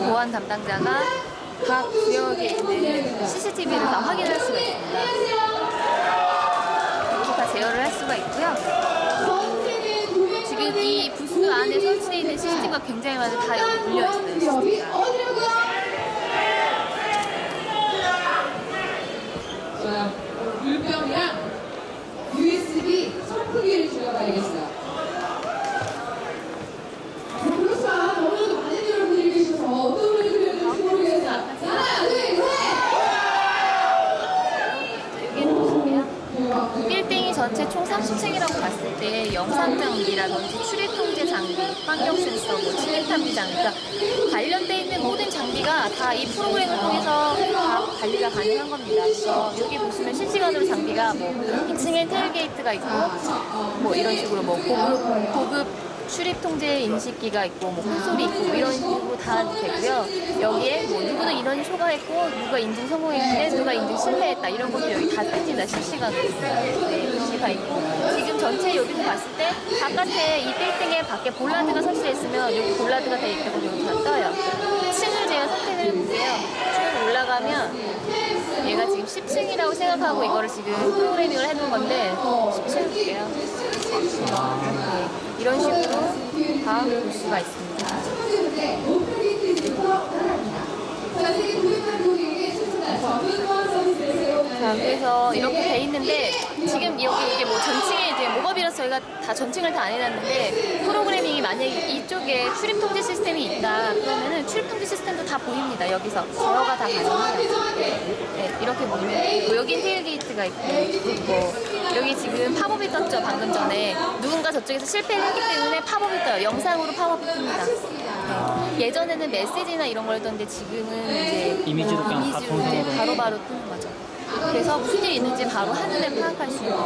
도로 보안 담당자가 각 구역에 있는 CCTV를 다 확인할 수가 있습니다. 이렇게 다 제어를 할 수가 있고요. 지금 이 부스 안에 설치되어 있는 CCTV가 굉장히 많은 다 여기 물려 있어요. CCTV가. 좋아요. 물병이랑 USB 선풍기를 줄여봐야겠어요. 그렇죠. 너무나도 많은 여러분들이 계셔서 어떤 분이 들려드릴지 모르겠어요. 하나, 둘, 셋! 여기는 보실게요. 대박, 대박. 빌딩이 전체 총 30층이라고 봤을 때 영상 장비라든지 출입 통제 장비, 환경 센서, 뭐 침입 탐지 장비, 그러니까 관련돼 있는 모든 장비가 다 이 프로그램을 통해서 다 관리가 가능한 겁니다. 그래서 여기 보시면 실시간으로 장비가 뭐 2층엔 텔게이트가 있고 뭐 이런 식으로 뭐 고급, 고급 출입 통제 인식기가 있고 뭐 콘솔이 있고 뭐 이런 식으로 다 되고요. 여기에 뭐 누구는 인원이 초과했고 누가 인증 성공했는데 누가 인증 실패했다 이런 것도 여기 다 뜹니다 실시간으로. 있고 지금 전체 여기서 봤을 때 바깥에 이 빌딩에 밖에 볼라드가 설치되어 있으면 여기 볼라드가 돼 있다고 여기 다 떠요. 층을 제가 선택을 해볼게요. 쭉 올라가면 얘가 지금 10층이라고 생각하고 이거를 지금 프로그래밍을 해놓은 건데 10층 볼게요. 네, 이런 식으로 다 볼 수가 있습니다. 자, 그래서 이렇게 돼 있는데 지금 여기 이게 뭐 전층에 이제 목업이라서 저희가 다 전층을 다 안 해놨는데 프로그래밍이 만약에 이쪽에 출입 통제 시스템이 있다 그러면은 출입 통제 시스템도 다 보입니다 여기서 제어가 다 가능해요. 네, 이렇게 보이면 뭐 여기 테일게이트가 있고 뭐 여기 지금 팝업이 떴죠 방금 전에 누군가 저쪽에서 실패를 했기 때문에 팝업이 떠요 영상으로 팝업이 뜹니다. 네. 예전에는 메시지나 이런 걸 했던데 지금은 이제 이미지로 그냥 다 이미지로 이제 통제되는 바로바로 뜨는 거죠. 그래서 무슨 일이 있는지 바로 한눈에 파악할 수 있는